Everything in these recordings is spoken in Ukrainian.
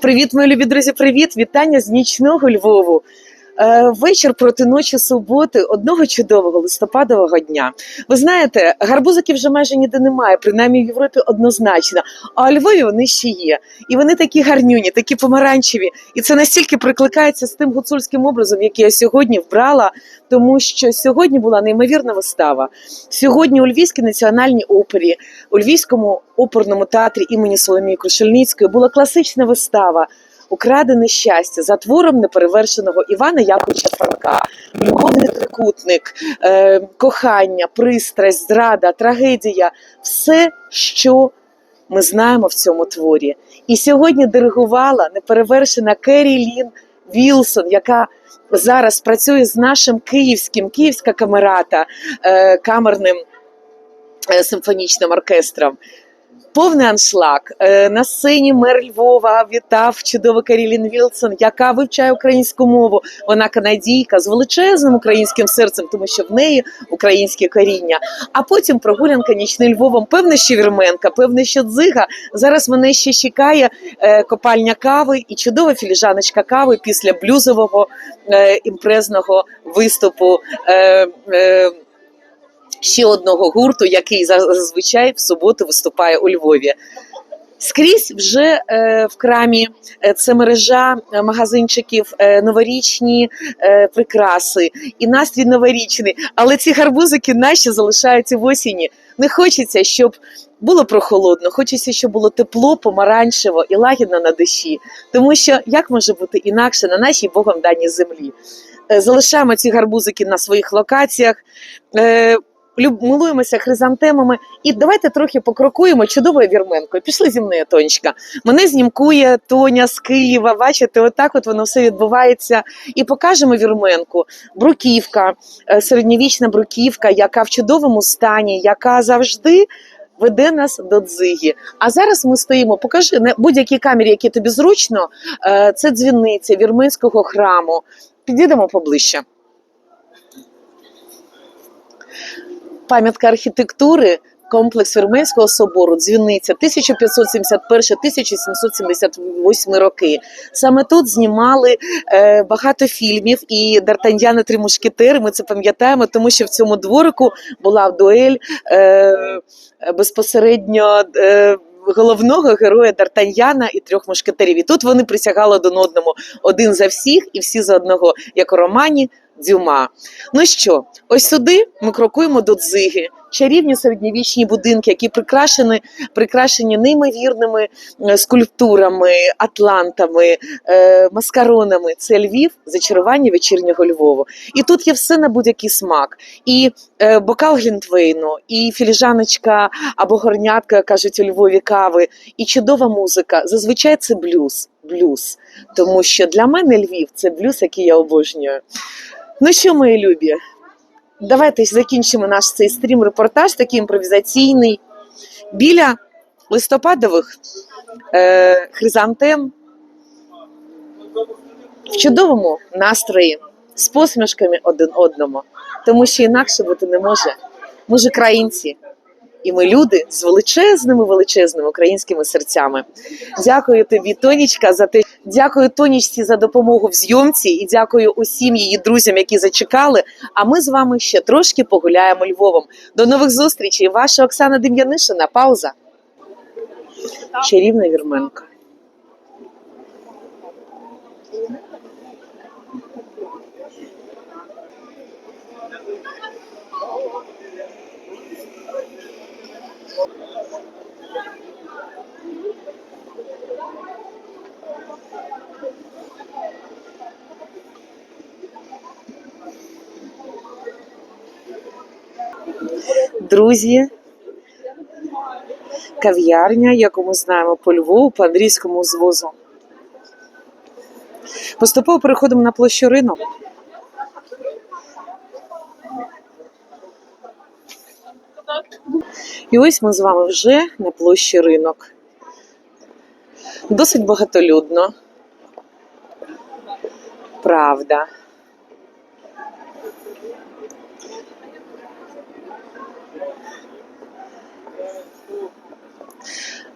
Привіт, мої любі друзі! Привіт! Вітання з нічного Львову. Е, Вечір проти ночі суботи одного чудового листопадового дня. Ви знаєте, гарбузиків вже майже ніде немає, принаймні в Європі однозначно. А у Львові вони ще є. І вони такі гарнюні, такі помаранчеві. І це настільки прикликається з тим гуцульським образом, який я сьогодні вбрала, тому що сьогодні була неймовірна вистава. Сьогодні у Львівській національній опері, у Львівському оперному театрі імені Соломії Крушельницької була класична вистава. Украдене щастя за твором неперевершеного Івана Яковича Франка, любовний трикутник, е, кохання, пристрасть, зрада, трагедія все, що ми знаємо в цьому творі. І сьогодні диригувала неперевершена Керрі Лін Вілсон, яка зараз працює з нашим київським київська камерата е, камерним е, симфонічним оркестром. Повний аншлаг Е, на сцені мер Львова вітав чудову Карілін Вілсон, яка вивчає українську мову. Вона канадійка з величезним українським серцем, тому що в неї українське коріння. А потім прогулянка нічним Львовом. Певне, що вірменка, певне, що дзига. Зараз мене ще чекає е, копальня кави і чудова філіжаночка кави після блюзового е, імпрезного виступу. Ще одного гурту, який зазвичай в суботу виступає у Львові. Скрізь вже е, в крамі е, це мережа е, магазинчиків, е, новорічні е, прикраси і настрій новорічний. Але ці гарбузики наші залишаються в осені. Не хочеться, щоб було прохолодно, хочеться, щоб було тепло, помаранчево і лагідно на душі. Тому що як може бути інакше на нашій Богом даній землі? Е, залишаємо ці гарбузики на своїх локаціях. Милуємося хризантемами. І давайте трохи покрокуємо чудовою вірменкою. Пішли зі мною, Тонечка. Мене знімкує Тоня з Києва. Бачите, отак от воно все відбувається. І покажемо вірменку. Бруківка, е, середньовічна бруківка, яка в чудовому стані, яка завжди. Веде нас до дзиги. А зараз ми стоїмо. Покажи на будь-якій камері, які тобі зручно. е, Це дзвіниця вірменського храму. Підійдемо поближче. Пам'ятка архітектури, комплекс Вірменського собору, дзвіниця 1571-1778 роки. Саме тут знімали е, багато фільмів і Дартаньяни три мушкетери. Ми це пам'ятаємо, тому що в цьому дворику була дуель е, безпосередньо. Е, Головного героя Д'Артаньяна і трьох мушкетерів. І тут вони присягали один одному один за всіх і всі за одного, як у романі Дюма. Ну що, ось сюди ми крокуємо до дзиги. Чарівні середньовічні будинки, які прикрашені, прикрашені неймовірними е, скульптурами, атлантами, е, маскаронами. Це Львів, зачарування вечірнього Львову. І тут є все на будь-який смак. І е, бокал глінтвейну, і філіжаночка або горнятка, кажуть у Львові кави, і чудова музика. Зазвичай це блюз. Блюз. Тому що для мене Львів це блюз, який я обожнюю. Ну що, мої любі, давайте закінчимо наш цей стрім-репортаж, такий імпровізаційний. Біля листопадових е, хризантем в чудовому настрої, з посмішками один одному, тому що інакше бути не може. Ми ж українці, і ми люди з величезними, величезними українськими серцями. Дякую тобі, Тонічка, за те. Дякую Тонічці за допомогу в зйомці і дякую усім її друзям, які зачекали. А ми з вами ще трошки погуляємо Львовом. До нових зустрічей. Ваша Оксана Дем'янишина. Пауза. Чарівна вірменка. Друзі, кав'ярня, яку ми знаємо по Львову, по Андрійському звозу. Поступово переходимо на площу ринок. І ось ми з вами вже на площі ринок. Досить багатолюдно. Правда.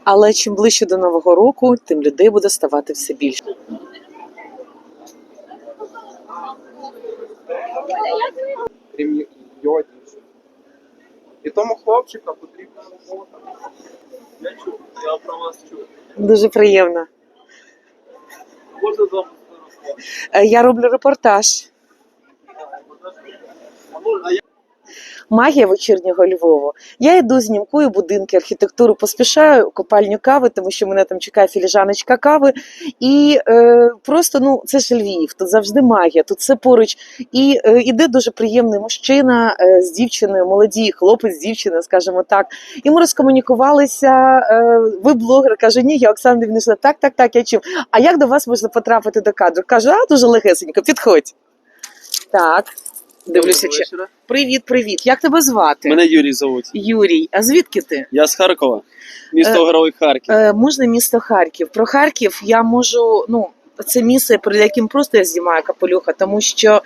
Але чим ближче до Нового року, тим людей буде ставати все більше. крім йоді. І тому хлопчика потрібна робота. Я чув, я про вас чув. Дуже приємно. Можна з вами? Е, Я роблю репортаж. Магія вечірнього Львову. Я йду, знімкую будинки, архітектуру, поспішаю копальню кави, тому що мене там чекає філіжаночка кави. І е, просто ну це ж Львів, тут завжди магія, тут все поруч. І е, іде дуже приємний мужчина е, з дівчиною, молоді, хлопець з дівчиною, скажімо так. І ми розкомунікувалися. Е, ви блогер, каже, ні, я Оксана Дивнишна. Так, так, так, я чув. А як до вас можна потрапити до кадру? Кажу, а дуже легесенько, підходь. Так, дивлюся. Чи- вечора. Привіт, привіт. Як тебе звати? Мене Юрій зовуть. Юрій, а звідки ти? Я з Харкова, місто Е, Герой Харків. Е, можна місто Харків. Про Харків я можу. Ну, це місце, перед яким просто я знімаю капелюха, тому що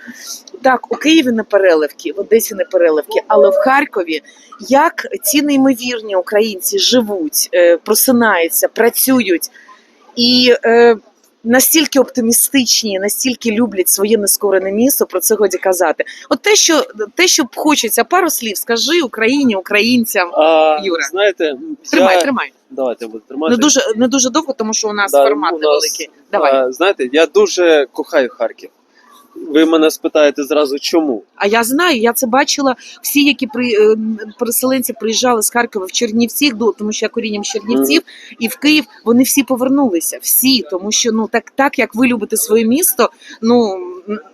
так, у Києві не переливки, в Одесі не переливки, але в Харкові як ці неймовірні українці живуть, е, просинаються, працюють і. Е, Настільки оптимістичні, настільки люблять своє нескорене місто, про це годі казати. От те, що те, що хочеться, пару слів скажи Україні, українцям. А, Юра. знаєте, Тримай, я... тримай. Давайте я буду тримати. Не дуже не дуже довго, тому що у нас Да, формат у нас, невеликий. Давай. А, знаєте, я дуже кохаю Харків. Ви мене спитаєте зразу, чому? А я знаю, я це бачила. Всі, які при е, переселенці приїжджали з Харкова в Чернівці, тому що я корінням з Чернівців, і в Київ вони всі повернулися. Всі, тому що ну так, так як ви любите своє місто, ну.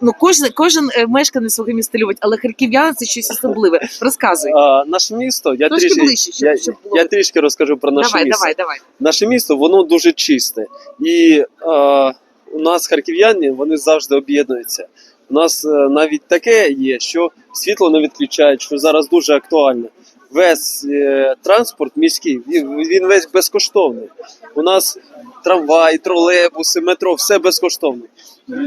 Ну, кожен кожен мешканець свого міста любить, але харків'яни це щось особливе. Розказуй. А, наше місто, я трішки, ближче, щоб- я, щоб було. я трішки розкажу про наше давай, місто. давай, давай. Наше місто, воно дуже чисте. І а, у нас харків'яни, вони завжди об'єднуються. У нас е, навіть таке є, що світло не відключають, що зараз дуже актуально. Весь е, транспорт міський, він весь безкоштовний. У нас трамвай, тролейбуси, метро, все безкоштовне.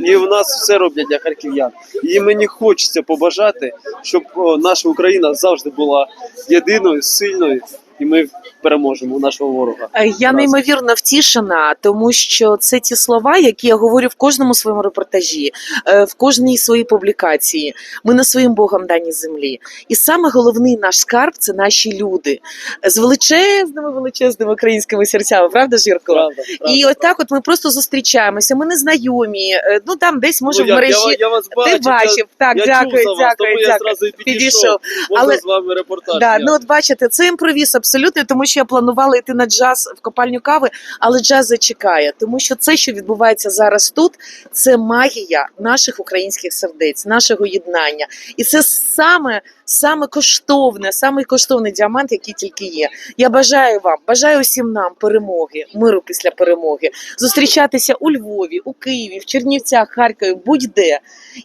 І в нас все роблять для харків'ян. І мені хочеться побажати, щоб наша Україна завжди була єдиною, сильною, і ми переможемо нашого ворога. Е, Я неймовірно втішена, тому що це ті слова, які я говорю в кожному своєму репортажі, е, в кожній своїй публікації. Ми на своїм Богом дані землі. І саме головний наш скарб це наші люди з величезними величезними українськими серцями, правда, Жірко? Правда, правда, І отак, от ми просто зустрічаємося. Ми не знайомі. е, Ну там десь може Ну, в мережі. я, я вас Ти бачив, бачив, так, я, дякую, чув за вас, дякую, тому я зразу і підійшов. Підійшов. Можна Але- з вами репортаж. Да, ну от бачите, це імпровіз абсолютно, тому що я планувала йти на джаз в копальню кави, але джаз зачекає, тому що це, що відбувається зараз тут, це магія наших українських сердець, нашого єднання. І це саме, саме коштовне, саме коштовний діамант, який тільки є. Я бажаю вам, бажаю усім нам перемоги, миру після перемоги, зустрічатися у Львові, у Києві, в Чернівцях, Харкові, будь-де,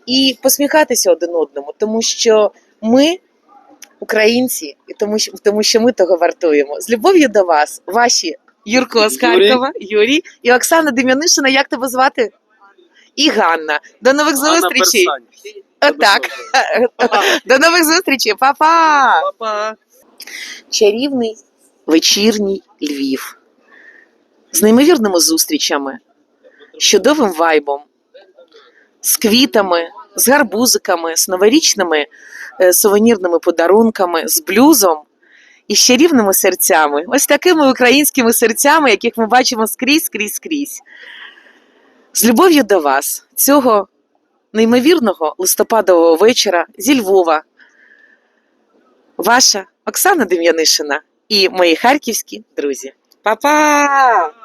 і посміхатися один одному, тому що ми українці, і тому що тому, що ми того вартуємо. З любов'ю до вас, ваші Юрко з Юрій. Харкова, Юрій і Оксана Дем'янишина. Як тебе звати? І Ганна. До нових Ганна зустрічей. Отак. До нових зустрічей, Па-па! Па-па. Чарівний вечірній Львів. З неймовірними зустрічами, з чудовим вайбом, з квітами, з гарбузиками, з новорічними сувенірними подарунками, з блюзом і з чарівними серцями. Ось такими українськими серцями, яких ми бачимо скрізь, скрізь, скрізь. З любов'ю до вас, цього неймовірного листопадового вечора зі Львова. Ваша Оксана Дем'янишина і мої харківські друзі. Па-па!